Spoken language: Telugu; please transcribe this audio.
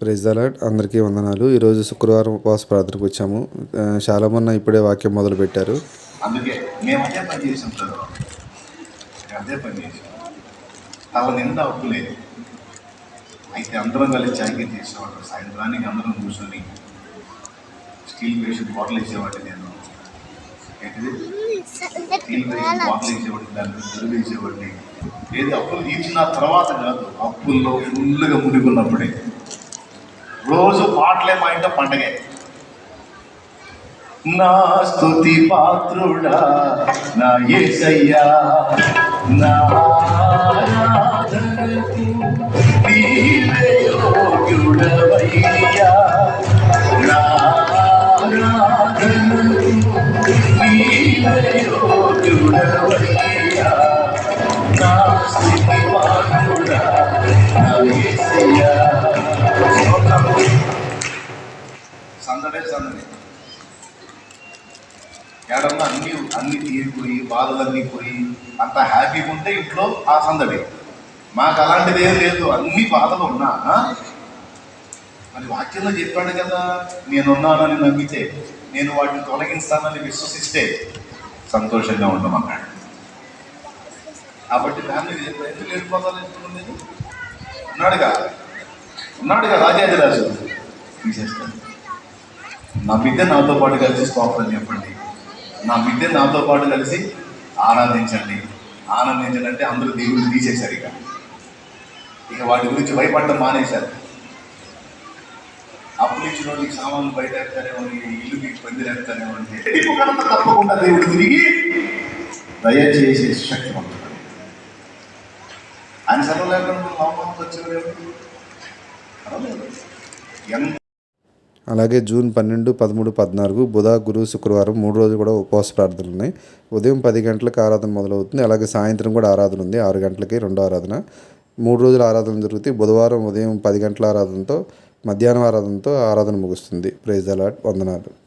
ప్రైజ్ అలాట్ అందరికీ వందనాలు. ఈరోజు శుక్రవారం ఉపవాస ప్రార్థనకు వచ్చాము. చాలామంది ఇప్పుడే వాక్యం మొదలు పెట్టారు. అందుకే మేము అదే పని చేసాం అదే పని చేసాం. తల నిండా అప్పు అయితే అందరం కలిసి చాకరీ చేసేవాడు సాయంత్రానికి అందరం కూర్చొని స్టీల్ పేషెంట్ బాటిల్ ఇచ్చేవాడిని నేను. స్టీల్ పేషెంట్ బాటిల్ ఇచ్చేవాడిని దాన్ని తెలుగు ఇచ్చేవాడిని లేదు అప్పులు తీర్చిన తర్వాత కాదు అప్పుల్లో ఫుల్గా మునిగున్నప్పుడే రోజు పాటలే మా ఇంట పండగే. నా స్తుతి పాత్రుడా నా ఏసయ్యా నా ఆరాధనకు యోగ్యుడవయ్యా. నా యోగ్యుడవయ్యా. నా స్తుతి పాత్రుడా నా ఏసయ్యా సందడే సందడి ఏడన్నా అన్ని అన్ని తీరిపోయి బాధలన్నీ పోయి అంత హ్యాపీగా ఉంటే ఇంట్లో ఆ సందడి. మాకు అలాంటిది ఏం లేదు అన్ని బాధలు ఉన్నా ఆ? మరి వాక్యంలో చెప్పాడు కదా నేనున్నానని నమ్మితే నేను వాటిని తొలగిస్తానని విశ్వసిస్తే సంతోషంగా ఉండమన్నాడు. కాబట్టి ఫ్యామిలీ చెప్పాడు ఎందుకు వెళ్ళిపోతాను ఎందుకు ఉన్నాడుగా ఉన్నాడుగా రాజాదిరాజు తీసేస్తాను. నా బిడ్డ నాతో పాటు కలిసి స్తోత్రం చెప్పండి. నా బిడ్డ నాతో పాటు కలిసి ఆరాధించండి ఆనందించండి. అంటే అందరూ దేవుడిని తీసేశారు ఇక. ఇక వాటి గురించి భయపడడం మానేశారు. అప్పులు ఇచ్చిన వాళ్ళకి సామాన్లు బయట ఎత్తానేమని ఇల్లు మీకు పందిరేస్తానేమంటే తప్పకుండా దేవుడు తిరిగి దయచేసే శక్తి ఉంటుంది ఆయన సెలవు లేకుండా నవమంది వచ్చేవాడు ఎంత అలాగే జూన్ పన్నెండు పదమూడు పద్నాలుగు బుధ గురు శుక్రవారం మూడు రోజులు కూడా ఉపవాస ప్రార్థనలు ఉన్నాయి. ఉదయం పది గంటలకు ఆరాధన మొదలవుతుంది. అలాగే సాయంత్రం కూడా ఆరాధన ఉంది. ఆరు గంటలకి రెండో ఆరాధన. మూడు రోజుల ఆరాధన జరుగుతాయి బుధవారం ఉదయం పది గంటల ఆరాధనతో మధ్యాహ్నం ఆరాధనతో ఆరాధన ముగుస్తుంది. ప్రైజ్ అలాట్ వందనాలు.